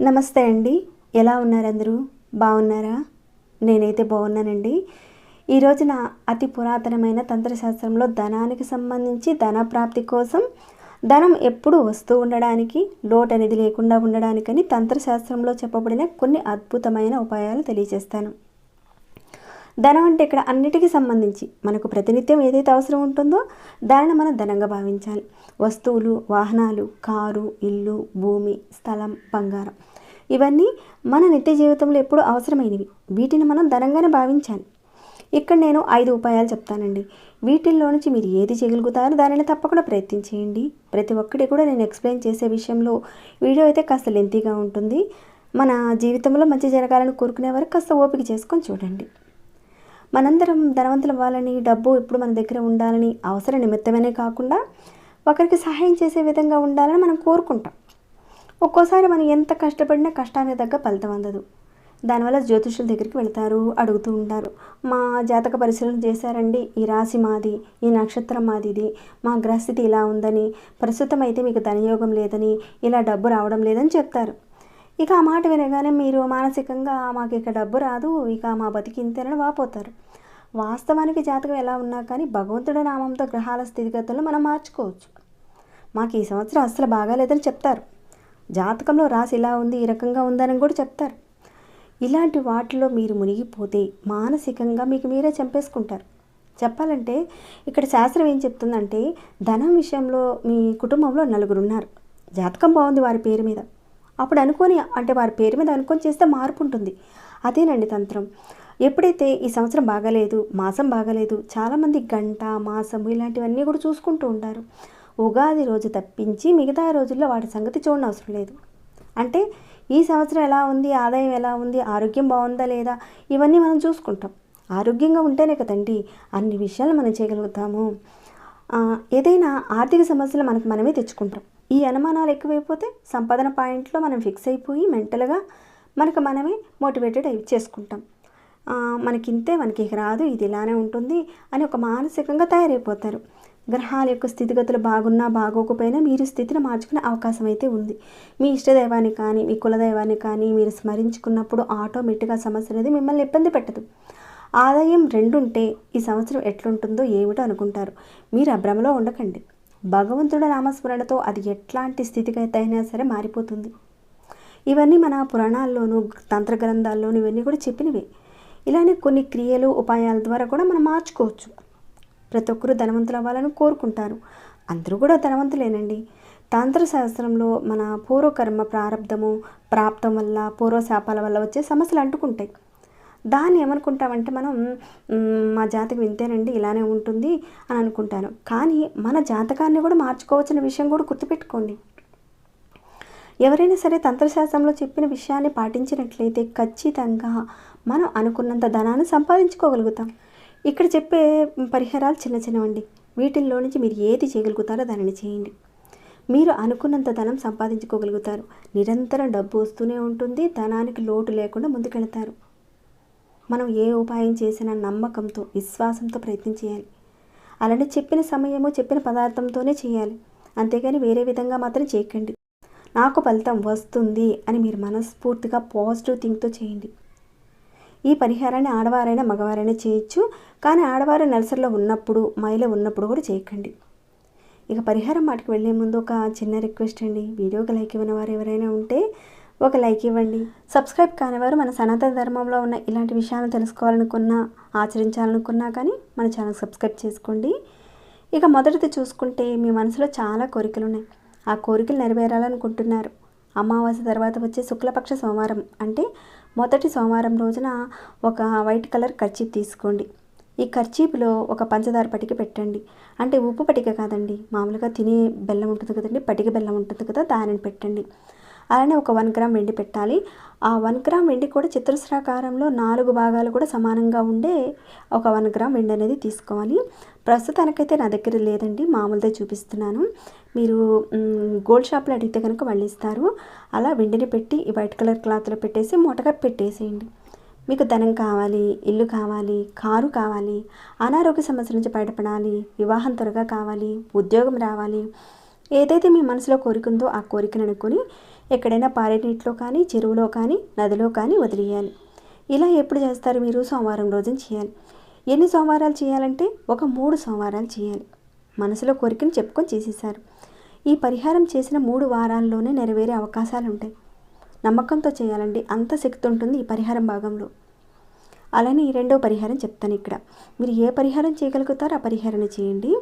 నమస్తే అండి. ఎలా ఉన్నారు అందరూ బాగున్నారా? నేనైతే బాగున్నానండి. ఈ రోజున అతి పురాతనమైన తంత్రశాస్త్రంలో ధనానికి సంబంధించి ధన ప్రాప్తి కోసం ధనం ఎప్పుడు వస్తూ ఉండడానికి లోటు అనేది లేకుండా ఉండడానికని తంత్రశాస్త్రంలో చెప్పబడిన కొన్ని అద్భుతమైన ఉపాయాలు తెలియజేస్తాను. ధనం అంటే ఇక్కడ అన్నిటికీ సంబంధించి మనకు ప్రతినిత్యం ఏదైతే అవసరం ఉంటుందో దానిని మనం ధనంగా భావించాలి. వస్తువులు వాహనాలు కారు ఇల్లు భూమి స్థలం బంగారం. ఇవన్నీ మన నిత్య జీవితంలో ఎప్పుడూ అవసరమైనవి. వీటిని మనం ధనంగానే భావించాలి. ఇక్కడ నేను ఐదు ఉపాయాలు చెప్తానండి. వీటిల్లో నుంచి మీరు ఏది చేయగలుగుతారో దానిని తప్పకుండా ప్రయత్నించేయండి ప్రతి ఒక్కటి కూడా నేను ఎక్స్ప్లెయిన్ చేసే విషయంలో వీడియో అయితే కాస్త లెంతీగా ఉంటుంది. మన జీవితంలో మంచి జరగాలని కోరుకునే వరకు కాస్త ఓపిక చేసుకొని చూడండి. మనందరం ధనవంతులు అవ్వాలని డబ్బు ఎప్పుడు మన దగ్గర ఉండాలని అవసర నిమిత్తమనే కాకుండా ఒకరికి సహాయం చేసే విధంగా ఉండాలని మనం కోరుకుంటాం. ఒక్కోసారి మనం ఎంత కష్టపడినా కష్టానికి తగ్గ ఫలితం అందదు. దానివల్ల జ్యోతిషుల దగ్గరికి వెళ్తారు అడుగుతూ ఉంటారు. మా జాతక పరిశీలన చేశారండి ఈ రాశి మాది ఈ నక్షత్రం మాది ఇది మా గ్రహస్థితి ఇలా ఉందని ప్రస్తుతం అయితే మీకు ధనయోగం లేదని ఇలా డబ్బు రావడం లేదని చెప్తారు. ఇక ఆ మాట వినగానే మీరు మానసికంగా మాకు ఇక డబ్బు రాదు ఇక మా బతికి ఇంతేనని వాపోతారు. వాస్తవానికి జాతకం ఎలా ఉన్నా కానీ భగవంతుడి నామంతో గ్రహాల స్థితిగతులను మనం మార్చుకోవచ్చు. మాకు ఈ సంవత్సరం అస్సలు బాగాలేదని చెప్తారు. జాతకంలో రాసి ఇలా ఉంది ఈ రకంగా ఉందని కూడా చెప్తారు. ఇలాంటి వాటిలో మీరు మునిగిపోతే మానసికంగా మీకు మీరే చంపేసుకుంటారు. చెప్పాలంటే ఇక్కడ శాస్త్రం ఏం చెప్తుందంటే ధనం విషయంలో మీ కుటుంబంలో నలుగురు ఉన్నారు. జాతకం బాగుంది వారి పేరు మీద. అప్పుడు అనుకొని అంటే వారి పేరు మీద అనుకొని చేస్తే మార్పు ఉంటుంది. అదేనండి తంత్రం. ఎప్పుడైతే ఈ సంవత్సరం బాగాలేదు మాసం బాగాలేదు చాలామంది గంట మాసము ఇలాంటివన్నీ కూడా చూసుకుంటూ ఉంటారు. ఉగాది రోజు తప్పించి మిగతా రోజుల్లో వాటి సంగతి చూడనవసరం అవసరం లేదు. అంటే ఈ సంవత్సరం ఎలా ఉంది ఆదాయం ఎలా ఉంది ఆరోగ్యం బాగుందా లేదా ఇవన్నీ మనం చూసుకుంటాం. ఆరోగ్యంగా ఉంటేనే కదండి అన్ని విషయాలు మనం చేయగలుగుతాము. ఏదైనా ఆర్థిక సమస్యలు మనకు మనమే తెచ్చుకుంటాం. ఈ అనుమానాలు ఎక్కువైపోతే సంపాదన పాయింట్లో మనం ఫిక్స్ అయిపోయి మెంటల్గా మనకు మనమే మోటివేటెడ్ అయి చేసుకుంటాం. మనకింతే మనకి రాదు ఇది ఇలానే ఉంటుంది అని ఒక మానసికంగా తయారైపోతారు. గ్రహాల యొక్క స్థితిగతులు బాగున్నా బాగోకపోయినా మీరు స్థితిని మార్చుకునే అవకాశం అయితే ఉంది. మీ ఇష్టదైవాన్ని కానీ మీ కులదైవాన్ని కానీ మీరు స్మరించుకున్నప్పుడు ఆటోమేటిక్గా సమస్య అనేది మిమ్మల్ని ఇబ్బంది పెట్టదు. ఆదాయం రెండుంటే ఈ సంవత్సరం ఎట్లుంటుందో ఏమిటో అనుకుంటారు. మీరు ఆ భ్రమలో ఉండకండి. భగవంతుడి నామస్మరణతో అది ఎట్లాంటి స్థితికైతే అయినా సరే మారిపోతుంది. ఇవన్నీ మన పురాణాల్లోనూ తంత్ర గ్రంథాల్లోనూ ఇవన్నీ కూడా చెప్పినవే. ఇలానే కొన్ని క్రియలు ఉపాయాల ద్వారా కూడా మనం మార్చుకోవచ్చు. ప్రతి ఒక్కరూ ధనవంతులు అవ్వాలని కోరుకుంటారు. అందరూ కూడా ధనవంతులేనండి. తంత్రశాస్త్రంలో మన పూర్వకర్మ ప్రారంధము ప్రాప్తం వల్ల పూర్వశాపాల వల్ల వచ్చే సమస్యలు అంటుకుంటాయి. దాన్ని ఏమనుకుంటామంటే మనం మా జాతకం ఇంతేనండి ఇలానే ఉంటుంది అని అనుకుంటాను. కానీ మన జాతకాన్ని కూడా మార్చుకోవచ్చిన విషయం కూడా గుర్తుపెట్టుకోండి. ఎవరైనా సరే తంత్రశాస్త్రంలో చెప్పిన విషయాన్ని పాటించినట్లయితే ఖచ్చితంగా మనం అనుకున్నంత ధనాన్ని సంపాదించుకోగలుగుతాం. ఇక్కడ చెప్పే పరిహారాలు చిన్న చిన్నవండి. వీటిల్లో నుంచి మీరు ఏది చేయగలుగుతారో దానిని చేయండి. మీరు అనుకున్నంత ధనం సంపాదించుకోగలుగుతారు. నిరంతరం డబ్బు వస్తూనే ఉంటుంది. ధనానికి లోటు లేకుండా ముందుకెళ్తారు. మనం ఏ ఉపాయం చేసినా నమ్మకంతో విశ్వాసంతో ప్రయత్నం చేయాలి. అలానే చెప్పిన సమయము చెప్పిన పదార్థంతోనే చేయాలి. అంతేగాని వేరే విధంగా మాత్రం చేయకండి. నాకు ఫలితం వస్తుంది అని మీరు మనస్ఫూర్తిగా పాజిటివ్ థింక్తో చేయండి. ఈ పరిహారాన్ని ఆడవారైనా మగవారైనా చేయొచ్చు కానీ ఆడవారు నెలసరిలో ఉన్నప్పుడు మహిళ ఉన్నప్పుడు కూడా చేయకండి. ఇక పరిహారం మాటకు వెళ్ళే ముందు ఒక చిన్న రిక్వెస్ట్ అండి. వీడియోకి లైక్ ఇవ్వని వారు ఎవరైనా ఉంటే ఒక లైక్ ఇవ్వండి. సబ్స్క్రైబ్ కానివారు మన సనాతన ధర్మంలో ఉన్న ఇలాంటి విషయాలను తెలుసుకోవాలనుకున్నా ఆచరించాలనుకున్నా కానీ మన ఛానల్ సబ్స్క్రైబ్ చేసుకోండి. ఇక మొదటిది చూసుకుంటే మీ మనసులో చాలా కోరికలు ఉన్నాయి ఆ కోరికలు నెరవేరాలనుకుంటున్నారు. అమావాస్య తర్వాత వచ్చే శుక్లపక్ష సోమవారం అంటే మొదటి సోమవారం రోజున ఒక వైట్ కలర్ కర్చీప్ తీసుకోండి. ఈ కర్చీపులో ఒక పంచదార పటిక పెట్టండి. అంటే ఉప్పు పటిక కాదండి. మామూలుగా తినే బెల్లం ఉంటుంది కదండి. పటిక బెల్లం ఉంటుంది కదా దానిని పెట్టండి. అలానే ఒక వన్ గ్రామ్ వెండి పెట్టాలి. ఆ వన్ గ్రామ్ వెండి కూడా చతురస్రాకారంలో నాలుగు భాగాలు కూడా సమానంగా ఉండే ఒక వన్ గ్రామ్ వెండి అనేది తీసుకోవాలి. ప్రస్తుతానికైతే నా దగ్గర లేదండి మామూలుదే చూపిస్తున్నాను. మీరు గోల్డ్ షాప్లో అడిగితే కనుక వాళ్ళు ఇస్తారు. అలా వెండిని పెట్టి ఈ వైట్ కలర్ క్లాత్లో పెట్టేసి మూటగా పెట్టేసేయండి. మీకు ధనం కావాలి ఇల్లు కావాలి కారు కావాలి అనారోగ్య సమస్య నుంచి బయటపడాలి వివాహం త్వరగా కావాలి ఉద్యోగం రావాలి ఏదైతే మీ మనసులో కోరిక ఉందో ఆ కోరికను అనుకొని ఎక్కడైనా పారే నీటిలో కానీ చెరువులో కానీ నదిలో కానీ వదిలేయాలి. ఇలా ఎప్పుడు చేస్తారు మీరు? సోమవారం రోజున చేయాలి. ఎన్ని సోమవారాలు చేయాలంటే ఒక మూడు సోమవారాలు చేయాలి. మనసులో కోరికను చెప్పుకొని చేసేసారు. ఈ పరిహారం చేసిన మూడు వారాల్లోనే నెరవేరే అవకాశాలు ఉంటాయి. నమ్మకంతో చేయాలండి. అంత శక్తి ఉంటుంది ఈ పరిహారం భాగంలో. అలానే ఈ రెండో పరిహారం చెప్తాను ఇక్కడ. మీరు ఏ పరిహారం చేయగలుగుతారో ఆ పరిహారాన్ని చేయండి.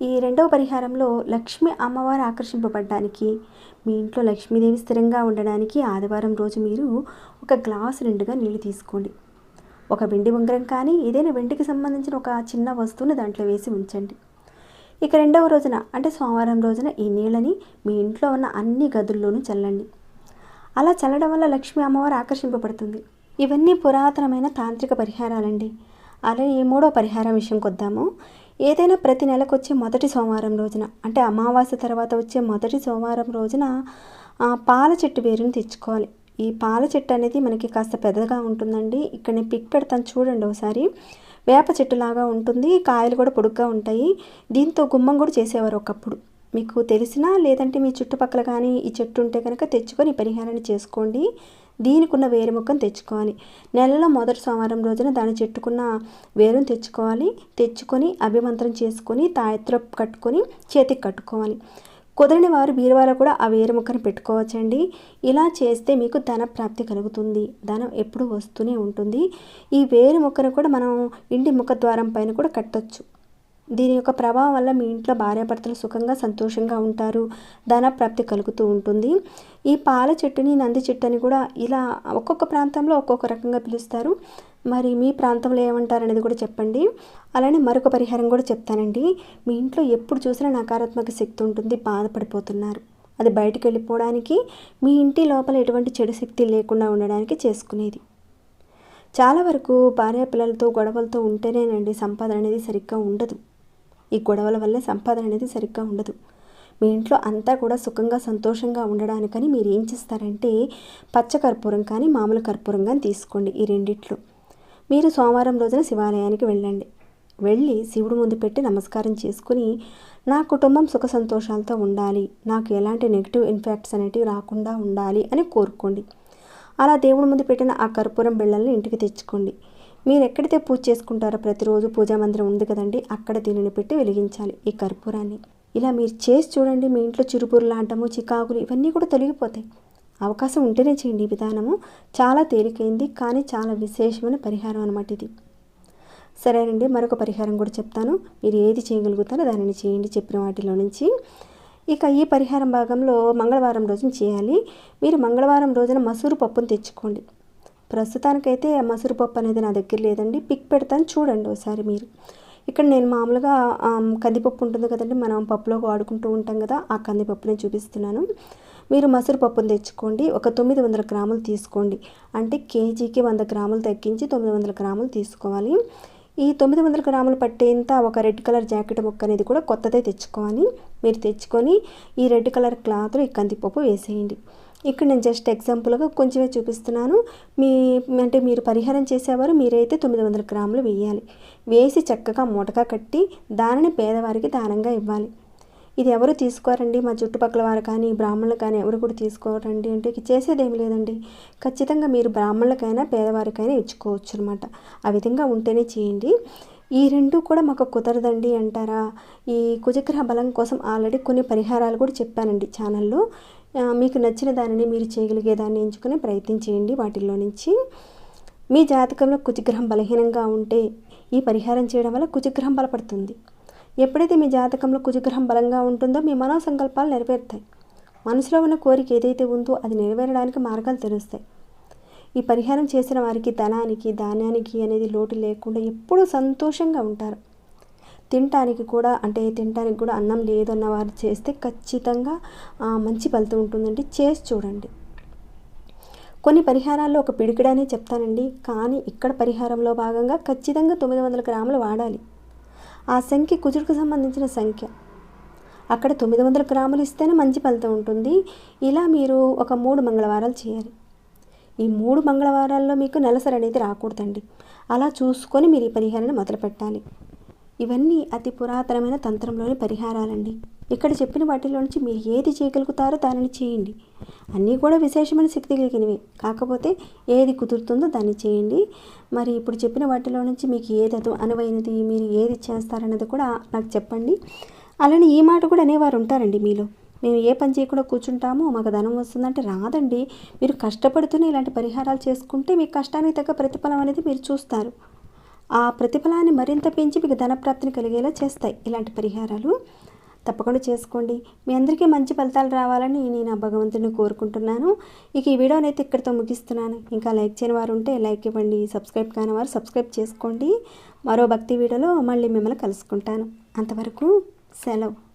ఈ రెండవ పరిహారంలో లక్ష్మి అమ్మవారు ఆకర్షింపబడడానికి మీ ఇంట్లో లక్ష్మీదేవి స్థిరంగా ఉండడానికి ఆదివారం రోజు మీరు ఒక గ్లాసు నిండుగా నీళ్ళు తీసుకోండి. ఒక వెండి ఉంగరం కానీ ఏదైనా వెండికి సంబంధించిన ఒక చిన్న వస్తువుని దాంట్లో వేసి ఉంచండి. ఇక రెండవ రోజున అంటే సోమవారం రోజున ఈ నీళ్ళని మీ ఇంట్లో ఉన్న అన్ని గదుల్లోనూ చల్లండి. అలా చల్లడం వల్ల లక్ష్మీ అమ్మవారు ఆకర్షింపబడుతుంది. ఇవన్నీ పురాతనమైన తాంత్రిక పరిహారాలండి. అలానే ఈ మూడో పరిహారం విషయంకి వద్దాము ఏదైనా ప్రతి నెలకు వచ్చే మొదటి సోమవారం రోజున అంటే అమావాస్య తర్వాత వచ్చే మొదటి సోమవారం రోజున పాల చెట్టు వేరుని తెచ్చుకోవాలి. ఈ పాల చెట్టు అనేది మనకి కాస్త పెద్దగా ఉంటుందండి. ఇక్కడ నేను పిక్ పెడతాను చూడండి ఒకసారి. వేప చెట్టులాగా ఉంటుంది. కాయలు కూడా పొడుగ్గా ఉంటాయి. దీంతో గుమ్మం కూడా చేసేవారు ఒకప్పుడు. మీకు తెలిసినా లేదంటే మీ చుట్టుపక్కల కానీ ఈ చెట్టు ఉంటే కనుక తెచ్చుకొని ఈ పరిహారాన్ని చేసుకోండి. దీనికి ఉన్న వేరు ముక్కను తెచ్చుకోవాలి. నెలలో మొదటి సోమవారం రోజున దాని చెట్టుకున్న వేరును తెచ్చుకోవాలి. తెచ్చుకొని అభిమంత్రం చేసుకొని తాయత్ర కట్టుకొని చేతికి కట్టుకోవాలి. కుదరని వారు బీరువాలో కూడా ఆ వేరు ముక్కను పెట్టుకోవచ్చండి. ఇలా చేస్తే మీకు ధన ప్రాప్తి కలుగుతుంది. ధనం ఎప్పుడు వస్తూనే ఉంటుంది. ఈ వేరు ముక్కను కూడా మనం ఇంటి ముఖ ద్వారం పైన కూడా కట్టొచ్చు. దీని యొక్క ప్రభావం వల్ల మీ ఇంట్లో భార్యాభర్తలు సుఖంగా సంతోషంగా ఉంటారు. ధన ప్రాప్తి కలుగుతూ ఉంటుంది. ఈ పాల చెట్టుని నంది చెట్టు అని కూడా ఇలా ఒక్కొక్క ప్రాంతంలో ఒక్కొక్క రకంగా పిలుస్తారు. మరి మీ ప్రాంతంలో ఏమంటారు అనేది కూడా చెప్పండి. అలానే మరొక పరిహారం కూడా చెప్తానండి. మీ ఇంట్లో ఎప్పుడు చూసినా నకారాత్మక శక్తి ఉంటుంది. బాధపడిపోతున్నారు. అది బయటికి వెళ్ళిపోవడానికి మీ ఇంటి లోపల ఎటువంటి చెడు శక్తి లేకుండా ఉండడానికి చేసుకునేది. చాలా వరకు భార్య పిల్లలతో గొడవలతో ఉంటేనేనండి సంపాదన అనేది సరిగ్గా ఉండదు. ఈ గొడవల వల్ల సంపాదన అనేది సరిగ్గా ఉండదు. మీ ఇంట్లో అంతా కూడా సుఖంగా సంతోషంగా ఉండడానికని మీరు ఏం చేస్తారంటే పచ్చ కర్పూరం కానీ మామూలు కర్పూరం కానీ తీసుకోండి ఈ రెండిట్లో. మీరు సోమవారం రోజున శివాలయానికి వెళ్ళండి. వెళ్ళి శివుడు ముందు పెట్టి నమస్కారం చేసుకుని నా కుటుంబం సుఖ సంతోషాలతో ఉండాలి నాకు ఎలాంటి నెగిటివ్ ఇన్ఫాక్ట్స్ అనేటివి రాకుండా ఉండాలి అని కోరుకోండి. అలా దేవుడి ముందు పెట్టిన ఆ కర్పూరం బిళ్ళల్ని ఇంటికి తెచ్చుకోండి. మీరు ఎక్కడైతే పూజ చేసుకుంటారో ప్రతిరోజు పూజా మందిరం ఉంది కదండి అక్కడ దీనిని పెట్టి వెలిగించాలి ఈ కర్పూరాన్ని. ఇలా మీరు చేసి చూడండి మీ ఇంట్లో చిరుపురులు లాంటము చికాకులు ఇవన్నీ కూడా తొలగిపోతాయి. అవకాశం ఉంటేనే చేయండి ఈ విధానము. చాలా తేలికైంది కానీ చాలా విశేషమైన పరిహారం అనమాట ఇది. సరేనండి మరొక పరిహారం కూడా చెప్తాను. మీరు ఏది చేయగలుగుతారో దానిని చేయండి చెప్పిన వాటిలో నుంచి. ఇక ఈ పరిహారం భాగంలో మంగళవారం రోజున చేయాలి. మీరు మంగళవారం రోజున మసూరు పప్పును తెచ్చుకోండి. ప్రస్తుతానికైతే ఆ పప్పు అనేది నా దగ్గర లేదండి. పిక్ పెడతాను చూడండి ఒకసారి మీరు. ఇక్కడ నేను మామూలుగా కందిపప్పు ఉంటుంది కదండి మనం పప్పులో వాడుకుంటూ ఉంటాం కదా ఆ కందిపప్పుని చూపిస్తున్నాను. మీరు మసూరు పప్పును తెచ్చుకోండి ఒక తొమ్మిది వందల గ్రాములు తీసుకోండి. అంటే కేజీకి వంద గ్రాములు తగ్గించి తొమ్మిది వందల గ్రాములు తీసుకోవాలి. ఈ తొమ్మిది వందల గ్రాములు పట్టేంత ఒక రెడ్ కలర్ జాకెట్ ముక్క అనేది కూడా కొత్తదే తెచ్చుకోవాలి. మీరు తెచ్చుకొని ఈ రెడ్ కలర్ క్లాత్లో ఈ కందిపప్పు వేసేయండి. ఇక్కడ నేను జస్ట్ ఎగ్జాంపుల్గా కొంచెమే చూపిస్తున్నాను. మీ అంటే మీరు పరిహారం చేసేవారు మీరైతే తొమ్మిది వందల గ్రాములు వేయాలి. వేసి చక్కగా మూటగా కట్టి దానిని పేదవారికి దానంగా ఇవ్వాలి. ఇది ఎవరు తీసుకోరండి? మా చుట్టుపక్కల వారు కానీ బ్రాహ్మణులు కానీ ఎవరు కూడా తీసుకోరండి అంటే ఇక చేసేదేమి లేదండి. ఖచ్చితంగా మీరు బ్రాహ్మణులకైనా పేదవారికైనా ఇచ్చుకోవచ్చు అనమాట ఆ విధంగా ఉంటేనే చేయండి. ఈ రెండు కూడా మాకు కుదరదండి అంటారా? ఈ కుజగ్రహ బలం కోసం ఆల్రెడీ కొన్ని పరిహారాలు కూడా చెప్పానండి ఛానల్లో. మీకు నచ్చిన దానిని మీరు చేయగలిగే దాన్ని ప్రయత్నం చేయండి. వాటిల్లో నుంచి మీ జాతకంలో కుచిగ్రహం బలహీనంగా ఉంటే ఈ పరిహారం చేయడం వల్ల కుచిగ్రహం బలపడుతుంది. ఎప్పుడైతే మీ జాతకంలో కుచిగ్రహం బలంగా ఉంటుందో మీ మనో సంకల్పాలు నెరవేరుతాయి. మనసులో ఉన్న కోరిక ఏదైతే ఉందో అది నెరవేరడానికి మార్గాలు తెలుస్తాయి. ఈ పరిహారం చేసిన వారికి ధనానికి ధాన్యానికి అనేది లోటు లేకుండా ఎప్పుడూ సంతోషంగా ఉంటారు. తినటానికి కూడా అంటే తినటానికి కూడా అన్నం లేదన్న వారు చేస్తే ఖచ్చితంగా మంచి ఫలితం ఉంటుందండి. చేసి చూడండి. కొన్ని పరిహారాల్లో ఒక పిడికిడనే చెప్తానండి. కానీ ఇక్కడ పరిహారంలో భాగంగా ఖచ్చితంగా తొమ్మిది వందల గ్రాములు వాడాలి. ఆ సంఖ్య కుజుడికి సంబంధించిన సంఖ్య. అక్కడ తొమ్మిది వందల గ్రాములు ఇస్తేనే మంచి ఫలితం ఉంటుంది. ఇలా మీరు ఒక మూడు మంగళవారాలు చేయాలి. ఈ మూడు మంగళవారాల్లో మీకు నెలసరి అనేది రాకూడదండి. అలా చూసుకొని మీరు ఈ పరిహారాన్ని మొదలు పెట్టాలి ఇవన్నీ అతి పురాతనమైన తంత్రంలోని పరిహారాలండి. ఇక్కడ చెప్పిన వాటిలో నుంచి మీరు ఏది చేయగలుగుతారో దానిని చేయండి. అన్నీ కూడా విశేషమైన శక్తి కలిగినవి. కాకపోతే ఏది కుదురుతుందో దాన్ని చేయండి. మరి ఇప్పుడు చెప్పిన వాటిలో నుంచి మీకు ఏది అదు అనువైనది మీరు ఏది చేస్తారన్నది కూడా నాకు చెప్పండి. అలానే ఈ మాట కూడా అనేవారు ఉంటారండి మీలో. మేము ఏ పని చేయకుండా కూర్చుంటామో మాకు ధనం వస్తుందంటే రాదండి. మీరు కష్టపడుతూనే ఇలాంటి పరిహారాలు చేసుకుంటే మీ కష్టానికి తగ్గ ప్రతిఫలం అనేది మీరు చూస్తారు. ఆ ప్రతిఫలాన్ని మరింత పెంచి మీకు ధనప్రాప్తిని కలిగేలా చేస్తాయి. ఇలాంటి పరిహారాలు తప్పకుండా చేసుకోండి. మీ అందరికీ మంచి ఫలితాలు రావాలని నేను ఆ భగవంతుని కోరుకుంటున్నాను. ఇక ఈ వీడియోని అయితే ఇక్కడితో ముగిస్తున్నాను. ఇంకా లైక్ చేయని వారు ఉంటే లైక్ ఇవ్వండి. సబ్స్క్రైబ్ కాని వారు సబ్స్క్రైబ్ చేసుకోండి. మరో భక్తి వీడియోలో మళ్ళీ మిమ్మల్ని కలుసుకుంటాను. అంతవరకు సెలవు.